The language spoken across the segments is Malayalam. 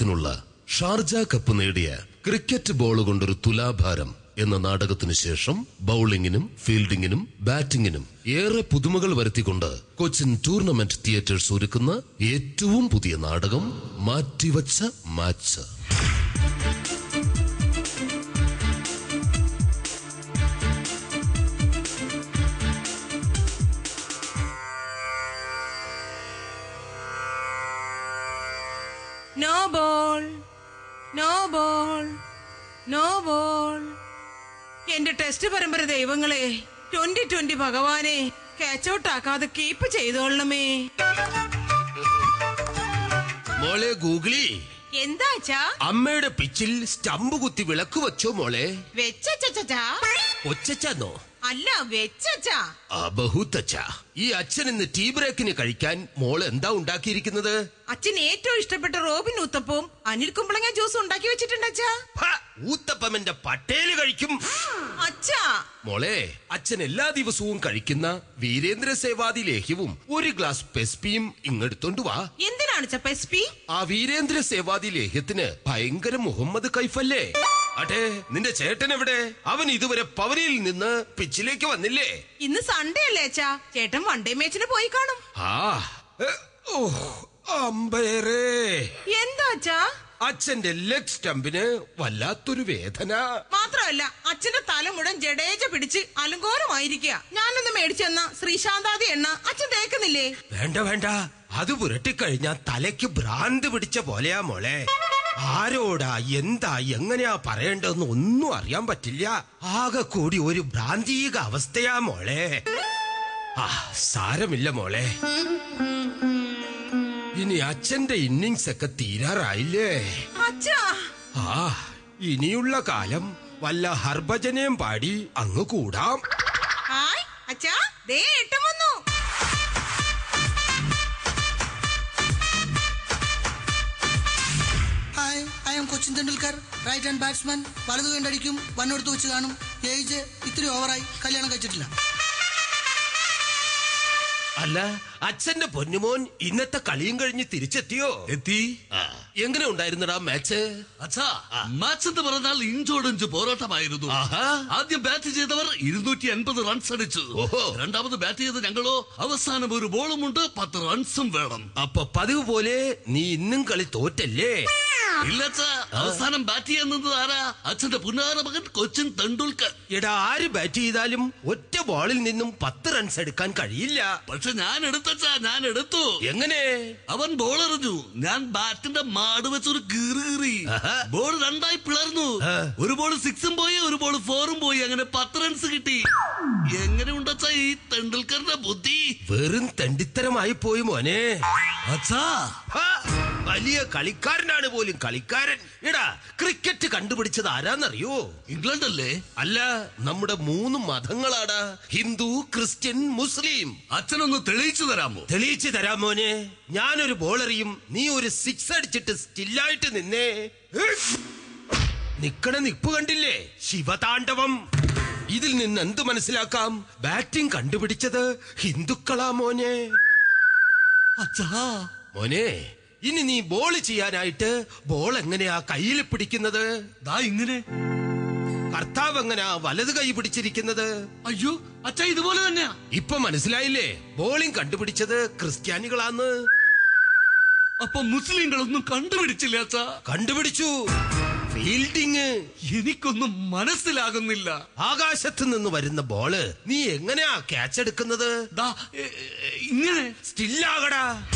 ത്തിനുള്ള ഷാർജ കപ്പ് നേടിയ ക്രിക്കറ്റ് ബോൾ കൊണ്ടൊരു തുലാഭാരം എന്ന നാടകത്തിനു ശേഷം ബൌളിംഗിനും ഫീൽഡിംഗിനും ബാറ്റിംഗിനും ഏറെ പുതുമകൾ വരുത്തിക്കൊണ്ട് കൊച്ചിൻ ടൂർണമെന്റ് തിയേറ്റേഴ്സ് ഒരുക്കുന്ന ഏറ്റവും പുതിയ നാടകം മാറ്റിവച്ച match. No ball no ball എന്റെ ടെസ്റ്റ് പരമ്പര ദൈവങ്ങളെ ട്വന്റി ട്വന്റി ഭഗവാനെ ക്യാച്ച് ഔട്ട് ആക്കാതെ കീപ്പ് ചെയ്തോളണമേ. മോളെ ഗൂഗിളി. എന്താച്ചാ അമ്മയുടെ പിച്ചിൽ സ്റ്റമ്പ് കുത്തി വിളക്ക് വെച്ചോ മോളെ. വെച്ചോ ഒച്ചച്ചോ അല്ല വെച്ചാ ബഹുത്തച്ച. ഈ അച്ഛൻ ഇന്ന് ടീ ബ്രേക്കിന് കഴിക്കാൻ മോൾ എന്താ ഉണ്ടാക്കിയിരിക്കുന്നത്? അച്ഛൻ ഏറ്റവും ഇഷ്ടപ്പെട്ട റോബിൻ ഊത്തപ്പവും അനിൽ കുമ്പളങ്ങ ജ്യൂസും ഉണ്ടാക്കി വെച്ചിട്ടുണ്ട് അച്ഛാ ഊത്തപ്പം എന്റെ പട്ടേൽ കഴിക്കും. അച്ഛാ. മോളെ അച്ഛൻ എല്ലാ ദിവസവും കഴിക്കുന്ന വീരേന്ദ്ര സേവാദി ലേഹ്യവും ഒരു ഗ്ലാസ് പെസ്പിയും ഇങ്ങെടുത്തോണ്ട് വാ. എന്തിനാണ് എസ് ആ വീരേന്ദ്ര സേവാദി ലേഹ്യത്തിന് ഭയങ്കര മുഹമ്മദ് കൈഫല്ലേ? അട്ടെ നിന്റെ ചേട്ടൻ എവിടെ? അവൻ ഇതുവരെ പവനിയിൽ നിന്ന് പിച്ചിലേക്ക് വന്നില്ലേ? ഇന്ന് സൺഡേ അല്ലേ അച്ഛാ? ചേട്ടൻ വൺഡേ മാച്ചിന് പോയി കാണും. ആ ഓ അമ്പയറേ. എന്താ അച്ഛാ? അച്ഛന്റെ ലെഗ് സ്റ്റമ്പിന് വല്ലാത്തൊരു വേദന. മാത്രമല്ല അച്ഛന്റെ തല മുഴുവൻ ജഡേജ പിടിച്ച് അലങ്കോലമായിരിക്കുക ഞാനൊന്ന് മേടിച്ചെന്ന ശ്രീശാന്താദി എണ്ണ അച്ഛൻ തേക്കുന്നില്ലേ? വേണ്ട വേണ്ട. അത് പുരട്ടിക്കഴിഞ്ഞ തലയ്ക്ക് ഭ്രാന്ത് പിടിച്ച പോലെയാ മോളെ. ആരോടാ? എന്താ? എങ്ങനെയാ പറയേണ്ടതെന്ന് ഒന്നും അറിയാൻ പറ്റില്ല. ആകെ കൂടി ഒരു ഭ്രാന്തിക അവസ്ഥയാ മോളെ. ആ സാരമില്ല മോളെ. ഇനി അച്ഛന്റെ ഇന്നിങ്സ് ഒക്കെ തീരാറായില്ലേ? ആ ഇനിയുള്ള കാലം വല്ല ഹർഭജനയും പാടി അങ്ങ് കൂടാം. അച്ഛാ. ദേ ഏട്ടൻ Cochin Tendulkar right hand batsman വലതു കണ്ടടിക്കും വണ്ണെടുത്ത് വെച്ച് കാണും. ഏജ് ഇത്തിരി ഓവറായി കല്യാണം കഴിച്ചിട്ടില്ല. അല്ല അച്ഛന്റെ പൊന്നുമോൻ ഇന്നത്തെ കളിയും കഴിഞ്ഞ് തിരിച്ചെത്തിയോ? എത്തി. ആ, എങ്ങനെ ഉണ്ടായിരുന്നടാ മാച്ച് അച്ഛാ മാച്ച് എന്ന് പറഞ്ഞാൽ ഇഞ്ചോടിഞ്ച് പോരാട്ടമായിരുന്നു. ആദ്യം ബാറ്റ് ചെയ്തവർ ഇരുന്നൂറ്റി അൻപത് റൺസ് അടിച്ചു രണ്ടാമത് ബാറ്റ് ചെയ്ത ഞങ്ങളോ അവസാനം ഒരു ബോളും ഉണ്ട് പത്ത് റൺസും വേണം. അപ്പൊ പതിവ് പോലെ നീ ഇന്നും കളി തോറ്റല്ലേ? ഇല്ല അച്ഛാ അവസാനം ബാറ്റ് ചെയ്യുന്നത് ആരാ? അച്ഛന്റെ പുന്നാര മകൻ കൊച്ചിൻ തെണ്ടുൽക്കർ. എടാ ആര് ബാറ്റ് ചെയ്താലും ഒറ്റ ബോളിൽ നിന്നും പത്ത് റൺസ് എടുക്കാൻ കഴിയില്ല. പക്ഷെ ഞാൻ എടുത്തച്ചാ ഞാൻ എടുത്തു. എങ്ങനെ? അവൻ ബോൾ എറിഞ്ഞു. ഞാൻ ബാറ്റിന്റെ മാട് വെച്ചൊരു കീറി കീറി. ബോൾ രണ്ടായി പിളർന്നു. ഒരു ബോൾ സിക്സും പോയി ഒരു ബോൾ ഫോറും പോയി. അങ്ങനെ പത്ത് റൺസ് കിട്ടി. എങ്ങനെ ഉണ്ടച്ചാ ഈ തെണ്ടുൽക്കറിന്റെ ബുദ്ധി? വെറും തണ്ടിത്തരമായി പോയി മോനെ. അച്ഛാ. വലിയ കളിക്കാരനാണ് പോലും കളിക്കാരൻ. എടാ ക്രിക്കറ്റ് കണ്ടുപിടിച്ചത് ആരാന്നറിയോ? ഇംഗ്ലണ്ട് അല്ലേ അല്ല നമ്മുടെ മൂന്ന് മതങ്ങളാടാ. ഹിന്ദു ക്രിസ്ത്യൻ മുസ്ലിം. അച്ഛനൊന്ന് തെളിയിച്ചു തരാമോ? തെളിയിച്ചു തരാം മോനെ. ഞാനൊരു ബോളറിയും നീ ഒരു സിക്സ് അടിച്ചിട്ട് സ്റ്റില്ലായിട്ട് നിന്നേ. നിക്കണ നിപ്പ് കണ്ടില്ലേ? ശിവതാണ്ഡവം. ഇതിൽ നിന്ന് എന്ത് മനസ്സിലാക്കാം? ബാറ്റിംഗ് കണ്ടുപിടിച്ചത് ഹിന്ദുക്കളാ മോനെ. അച്ഛാ. മോനെ ഇനി നീ ബോൾ ചെയ്യാനായിട്ട് ബോൾ എങ്ങനെയാ കയ്യിൽ പിടിക്കുന്നത്? ദാ ഇങ്ങനെ. കർത്താവ് എങ്ങനെയാ വലത് കൈ പിടിച്ചിരിക്കുന്നത്? അയ്യോ അച്ഛ ഇതുപോലെ തന്നെയാ. ഇപ്പൊ മനസ്സിലായില്ലേ? ബോളിംഗ് കണ്ടുപിടിച്ചത് ക്രിസ്ത്യാനികളാന്ന്. അപ്പൊ മുസ്ലിങ്ങളൊന്നും കണ്ടുപിടിച്ചില്ല അച്ഛാ. കണ്ടുപിടിച്ചു. ഫീൽഡിങ്. എനിക്കൊന്നും മനസ്സിലാകുന്നില്ല. ആകാശത്ത് നിന്ന് വരുന്ന ബോൾ. നീ എങ്ങനെയാ ക്യാച്ച് എടുക്കുന്നത്? ഇങ്ങനെ. സ്റ്റില്ലാകടാ.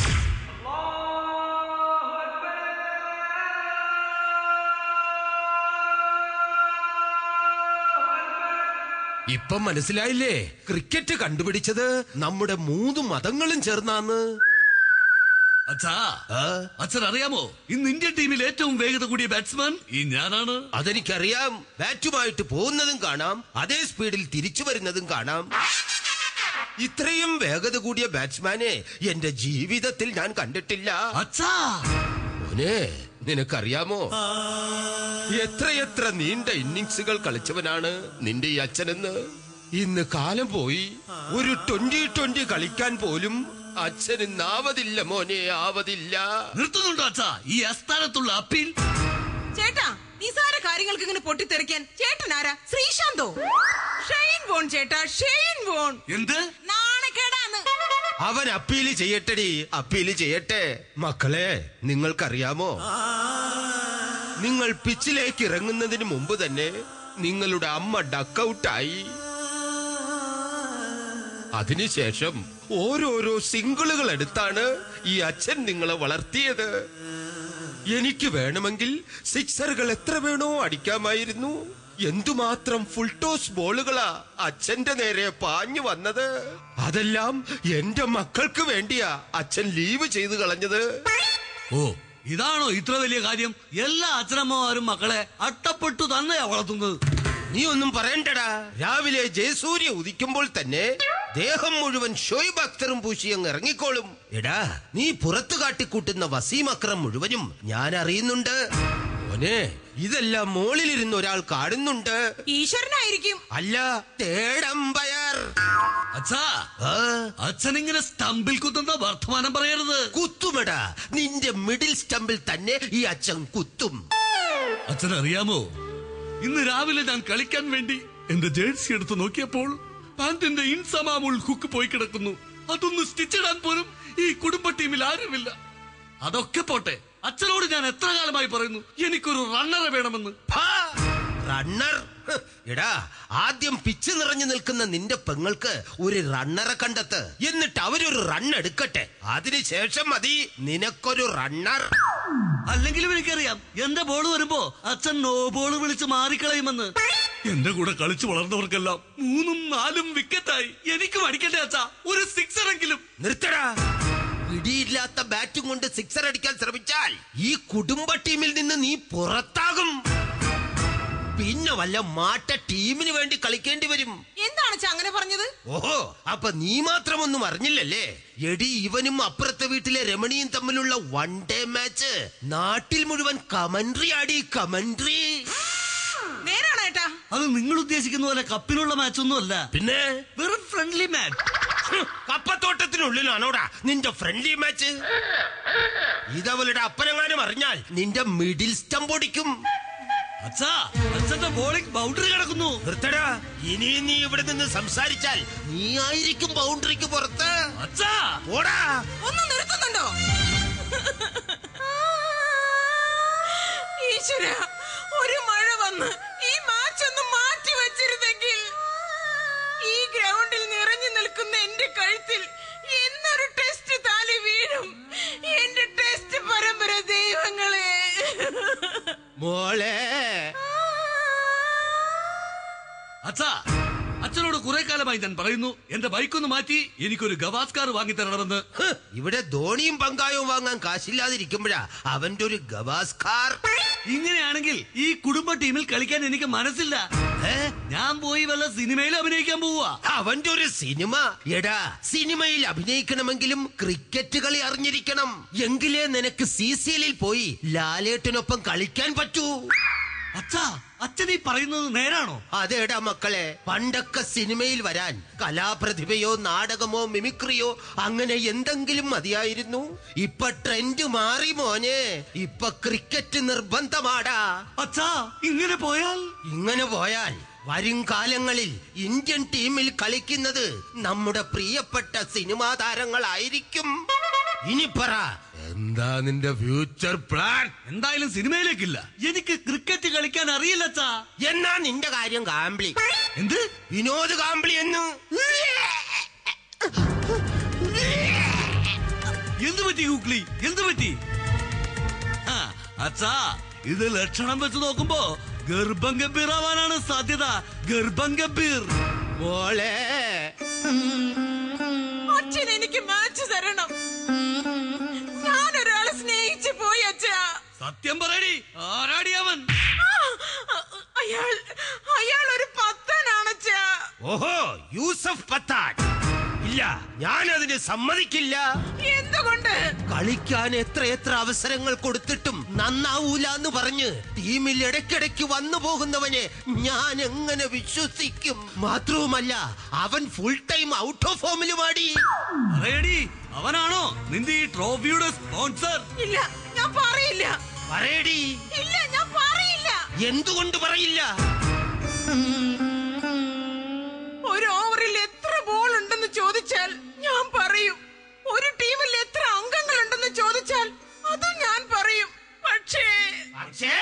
ഇപ്പം മനസ്സിലായില്ലേ? ക്രിക്കറ്റ് കണ്ടുപിടിച്ചത് നമ്മുടെ മൂന്ന് മതങ്ങളും ചേർന്നാന്ന്. അച്ഛാ അച്ഛൻ അറിയാമോ ഇന്ന് ഇന്ത്യൻ ടീമിൽ ഏറ്റവും വേഗത കൂടിയ ബാറ്റ്സ്മാൻ ഈ ഞാനാണ്. അതെനിക്കറിയാം. ബാറ്റുമായിട്ട് പോകുന്നതും കാണാം. അതേ സ്പീഡിൽ തിരിച്ചു വരുന്നതും കാണാം. ഇത്രയും വേഗത കൂടിയ ബാറ്റ്സ്മാനെ എന്റെ ജീവിതത്തിൽ ഞാൻ കണ്ടിട്ടില്ല. അച്ഛാ. മോനെ നിനക്കറിയാമോ? എത്രയെത്ര നീണ്ട ഇന്നിങ്സുകൾ കളിച്ചവനാണ് നിന്റെ ഈ അച്ഛനെന്ന്. ഇന്ന് കാലം പോയി. ഒരു ട്വന്റി ട്വന്റി കളിക്കാൻ പോലും അച്ഛന് ആവതില്ല മോനെ ആവതില്ല. നിർത്തുന്നുണ്ടോ അച്ഛാ? ഈ അസ്ഥാനത്തുള്ള അപ്പീൽ. ചേട്ടാ നിസാര കാര്യങ്ങൾക്ക് ഇങ്ങനെ പൊട്ടിത്തെറിക്കാൻ ചേട്ടൻ ആരാ? ശ്രീശാന്തോ? ഷെയ്ൻ വോൺ ചേട്ടാ ഷെയ്ൻ വോൺ. എന്ത്? അവൻ അപ്പീൽ ചെയ്യട്ടെടി അപ്പീൽ ചെയ്യട്ടെ. മക്കളെ നിങ്ങൾക്കറിയാമോ? നിങ്ങൾ പിച്ചിലേക്ക് ഇറങ്ങുന്നതിന് മുമ്പ് തന്നെ നിങ്ങളുടെ അമ്മ ഡക്കൌട്ടായി അതിനുശേഷം ഓരോരോ സിംഗിളുകൾ എടുത്താണ് ഈ അച്ഛൻ നിങ്ങളെ വളർത്തിയത്. എനിക്ക് വേണമെങ്കിൽ സിക്സറുകൾ എത്ര വേണോ അടിക്കാമായിരുന്നു. എന്തുമാത്രം ഫുൾ ടോസ് ബോളുകളാ അച്ഛന്റെ നേരെ പാഞ്ഞു വന്നത്. അതെല്ലാം എന്റെ മക്കൾക്ക് വേണ്ടിയാ. അച്ഛൻ ലീവ് ചെയ്തു കളഞ്ഞത്. ഓ ഇതാണോ ഇത്ര വലിയ കാര്യം? എല്ലാ അച്ഛനമ്മമാരും മക്കളെ അട്ടപ്പെട്ടു തന്നെയാ വളർത്തുന്നത്. നീ ഒന്നും പറയണ്ടടാ. രാവിലെ ജയസൂര്യ ഉദിക്കുമ്പോൾ തന്നെ ദേഹം മുഴുവൻ ഷോയിബ് അക്തറും പൂശി അങ്ങ് ഇറങ്ങിക്കോളും. എടാ. നീ പുറത്തു കാട്ടിക്കൂട്ടുന്ന വസീം അക്രം മുഴുവനും ഞാൻ അറിയുന്നുണ്ട്. മോനെ ഇതെല്ലാം മോളിലിരുന്ന് ഒരാൾ കാണുന്നുണ്ട്. ഈശ്വരനായിരിക്കും. അല്ല ആ, അച്ഛൻ ഇങ്ങനെ സ്റ്റമ്പിൽ കുത്തുന്ന വർത്തമാനം പറയരുത്. കുത്തുമെടാ. നിന്റെ മിഡിൽ സ്റ്റമ്പിൽ തന്നെ ഈ അച്ഛൻ കുത്തും. അച്ഛൻ അറിയാമോ ഇന്ന് രാവിലെ ഞാൻ കളിക്കാൻ വേണ്ടി എന്റെ ജേഴ്സി എടുത്ത് നോക്കിയപ്പോൾ പാന്റിന്റെ ഇൻസമാമുൾ ഹുക്ക് പോയി കിടക്കുന്നു. അതൊന്ന് സ്റ്റിച്ച് ഇടാൻ പോലും ഈ കുടുംബ ടീമിൽ ആരുമില്ല. അതൊക്കെ പോട്ടെ. അച്ഛനോട് ഞാൻ എത്ര കാലമായി പറയുന്നു? എനിക്കൊരു റണ്ണറെ വേണമെന്ന്. റണ്ണർ എടാ ആദ്യം പിച്ച് നിറഞ്ഞു നിൽക്കുന്ന നിന്റെ പെങ്ങൾക്ക് ഒരു റണ്ണറെ കണ്ടെത്ത്. എന്നിട്ട് അവരൊരു റൺ എടുക്കട്ടെ. അതിനുശേഷം മതി നിനക്കൊരു റണ്ണർ അല്ലെങ്കിലും എനിക്കറിയാം. എന്റെ ബോൾ വരുമ്പോ അച്ഛൻ നോ ബോൾ വിളിച്ച് മാറിക്കളയുമെന്ന്. എന്റെ കൂടെ കളിച്ചു വളർന്നവർക്കെല്ലാം മൂന്നും നാലും വിക്കറ്റായി എനിക്ക് അടിക്കട്ടെ അച്ഛാ? ഒരു സിക്സർ എങ്കിലും. നിർത്തടാ. പിടിയില്ലാത്ത ബാറ്റും കൊണ്ട് സിക്സർ അടിക്കാൻ ശ്രമിച്ചാൽ ഈ കുടുംബ ടീമിൽ നിന്ന് നീ പുറത്താകും. പിന്നെ വല്ല മാറ്റ ടീമിന് വേണ്ടി കളിക്കേണ്ടി വരും. എന്താണ് അങ്ങനെ പറഞ്ഞത്? ഓഹോ അപ്പൊ നീ മാത്രം ഒന്നും അറിഞ്ഞില്ലല്ലേ? എടി ഇവനും അപ്പുറത്തെ വീട്ടിലെ രമണിയും തമ്മിലുള്ള വൺ ഡേ മാച്ച് നാട്ടിൽ മുഴുവൻ കമന്ററി ആടി കമന്ററി നേരാണ് ഏട്ടാ? അത് നിങ്ങൾ ഉദ്ദേശിക്കുന്ന പോലെ കപ്പിലുള്ള മാച്ച് ഒന്നും അല്ല. പിന്നെ? വെറും ഫ്രണ്ട്ലി മാച്ച് കപ്പത്തോട്ടത്തിനുള്ളിലാണോടാ നിന്റെ ഫ്രണ്ട്ലി മാച്ച് ഇതവളുടെ അപ്പനെങ്ങാനും അറിഞ്ഞാൽ നിന്റെ മിഡിൽ സ്റ്റംപ് ഒടിക്കും അച്ഛാ അച്ഛന്റെ ബോളിംഗ് ബൗണ്ടറി കിടക്കുന്നു. നിർത്തടാ. ഇനിയും നീ ഇവിടെ നിന്ന് സംസാരിച്ചാൽ നീ ആയിരിക്കും ബൗണ്ടറിക്ക് പുറത്ത്. അച്ഛാ. പോടാ. ഒന്ന് നിർത്തുന്നുണ്ടോ? ഈശ്വര ഒരു മഴ വന്ന് ഈ മാച്ച് ഒന്ന് മാറ്റി വച്ചിരുന്നെങ്കിൽ ഈ ഗ്രൗണ്ടിൽ നിറഞ്ഞു നിൽക്കുന്ന എന്റെ കഴുത്തിൽ എന്നൊരു ടെസ്റ്റ് താലി വീഴും. എന്റെ ടെസ്റ്റ് പരമ്പര ദൈവങ്ങളെ. മോളെ ഞാൻ പറയുന്നു. എന്റെ ബൈക്കൊന്ന് മാറ്റി എനിക്കൊരു ഗവാസ്കാർ വാങ്ങി തരണമെന്ന്. ഇവിടെ ധോണിയും പങ്കായവും വാങ്ങാൻ കാശില്ലാതിരിക്കുമ്പോഴാ അവന്റെ ഒരു ഗവാസ്കാർ ഇങ്ങനെയാണെങ്കിൽ ഈ കുടുംബ ടീമിൽ കളിക്കാൻ എനിക്ക് മനസ്സില്ല. ഞാൻ പോയി വല്ല സിനിമയിൽ അഭിനയിക്കാൻ പോവാ അവന്റെ ഒരു സിനിമ. എടാ സിനിമയിൽ അഭിനയിക്കണമെങ്കിലും ക്രിക്കറ്റ് കളി അറിഞ്ഞിരിക്കണം. എങ്കിലേ നിനക്ക് സി സി എല്ലിൽ പോയി ലാലേട്ടനൊപ്പം കളിക്കാൻ പറ്റൂ. അച്ഛാ അച്ഛൻ ഈ പറയുന്നത് നേരാണോ? അതേടാ മക്കളെ. പണ്ടൊക്കെ സിനിമയിൽ വരാൻ കലാപ്രതിഭയോ നാടകമോ മിമിക്രിയോ അങ്ങനെ എന്തെങ്കിലും മതിയായിരുന്നു? ഇപ്പൊ ട്രെൻഡ് മാറി മോനെ. ഇപ്പൊ ക്രിക്കറ്റ് നിർബന്ധമാടാ. അച്ഛാ ഇങ്ങനെ പോയാൽ? ഇങ്ങനെ പോയാൽ വരും കാലങ്ങളിൽ ഇന്ത്യൻ ടീമിൽ കളിക്കുന്നത് നമ്മുടെ പ്രിയപ്പെട്ട സിനിമാ താരങ്ങളായിരിക്കും. ഇനി പറ എന്താ നിന്റെ ഫ്യൂച്ചർ പ്ലാൻ എന്തായാലും സിനിമയിലേക്കില്ല. എനിക്ക് ക്രിക്കറ്റ് കളിക്കാൻ അറിയില്ല അച്ഛാ. എന്നാ നിന്റെ കാര്യം കാമ്പിളി എന്ത്? വിനോദ് കാമ്പിളി എന്ന്. എന്ത് പറ്റി ഗൂഗ്ലി? എന്ത് പറ്റി? ആ, അച്ഛാ ഇത് ലക്ഷണം വെച്ച് നോക്കുമ്പോ ഗർഭം ഗംഭീറാവാനാണ് സാധ്യത. ഗർഭം ഗംഭീർ. മോളെ. അച്ഛൻ എനിക്ക് മാച്ച് തരണം. സത്യം പറയടി ആരാടി അവൻ അയാൾ അയാൾ ഒരു പത്തനാണച്ചാ ഓഹോ യൂസഫ് പത്താൻ. ഇല്ല ഞാൻ അതിന് സമ്മതിക്കില്ല. എന്തുകൊണ്ട്? കളിക്കാൻ എത്ര എത്ര അവസരങ്ങൾ കൊടുത്തിട്ടും നന്നാവൂല എന്ന് പറഞ്ഞ് ടീമിൽ ഇടയ്ക്കിടയ്ക്ക് വന്നു പോകുന്നവനെ ഞാൻ എങ്ങനെ വിശ്വസിക്കും? മാത്രവുമല്ല അവൻ ഫുൾ ടൈം ഔട്ട് ഓഫ് ഫോമിലുമാടി അവനാണോ നിന്റെ ഈ ട്രോഫിയുടെ സ്പോൺസർ ഇല്ല ഞാൻ പറയില്ല. പറയടി. ഇല്ല ഞാൻ പറയില്ല. എന്തുകൊണ്ട് പറയില്ല? ഒരു ഓവറിൽ എത്ര ബോൾ ഉണ്ടെന്ന് ചോദിച്ചാൽ ഞാൻ പറയും. ഒരു ടീമിൽ എത്ര അംഗങ്ങൾ ഉണ്ടെന്ന് ചോദിച്ചാൽ അത് ഞാൻ പറയും. പക്ഷേ പക്ഷേ